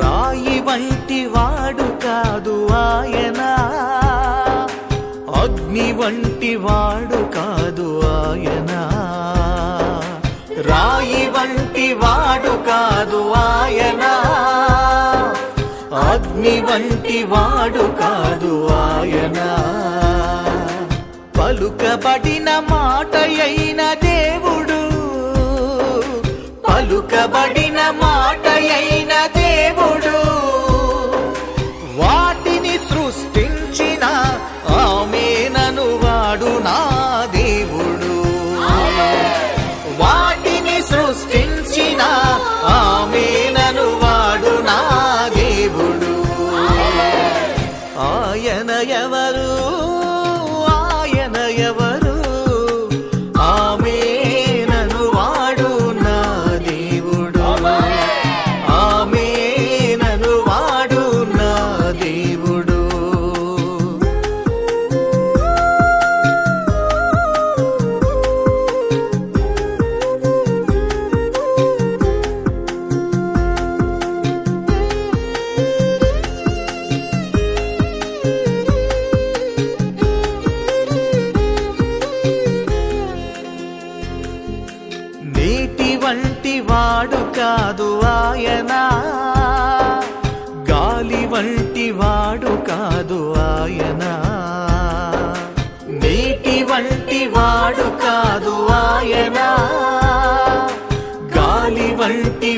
రాయి వంటి వాడు కాదు ఆయన. అగ్ని వంటి వాడు కాదు ఆయన. రాయి వంటి వాడు కాదు ఆయన. అగ్ని వంటి వాడు కాదు ఆయన. పలుకబడిన మాట అయిన దేవుడు పలుకబడి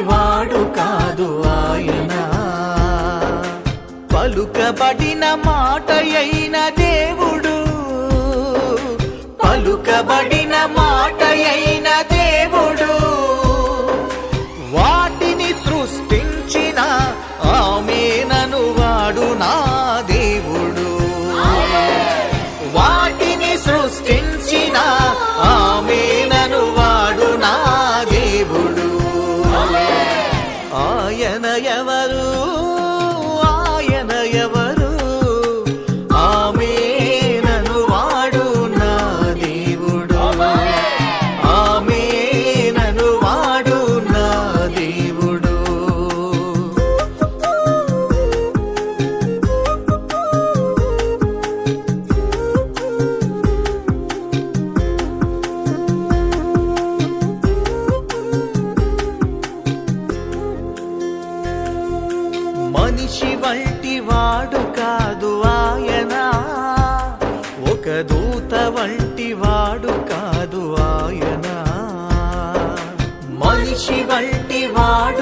వాడు కాదు ఆయన. పలుకబడిన మాట అయిన దేవుడు పలుకబడిన మాట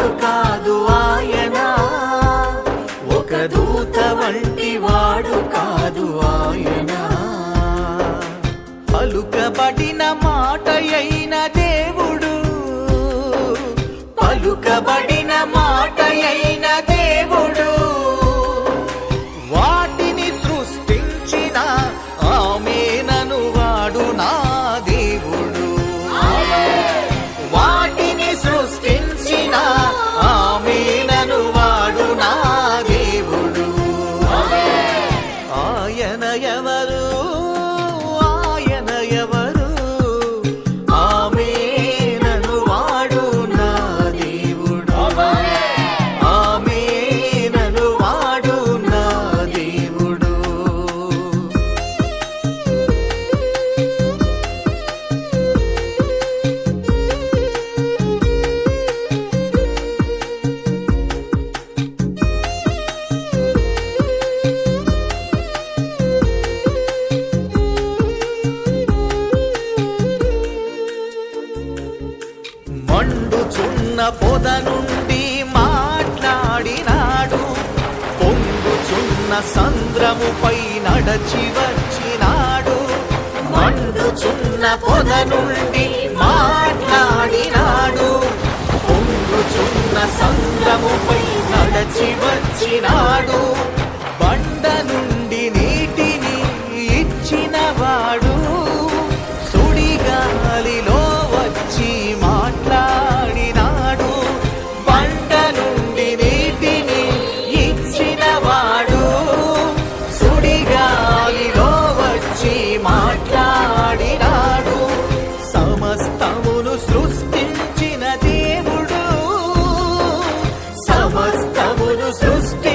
కాదు ఆయన. ఒక దూత వంటి వాడు కాదు ఆయన. పలుకబడిన మాట అయిన దేవుడు పలుకబడిన మాట పొద నుండి మాట్లాడినాడు. పొంగుచున్న సంద్రముపై నడచి వచ్చినాడు. మండుచున్న పొద నుండి మాట్లాడినాడు. పొంగుచున్న సంద్రముపై నడచి వచ్చినాడు. ഒരു സൃഷ്ടി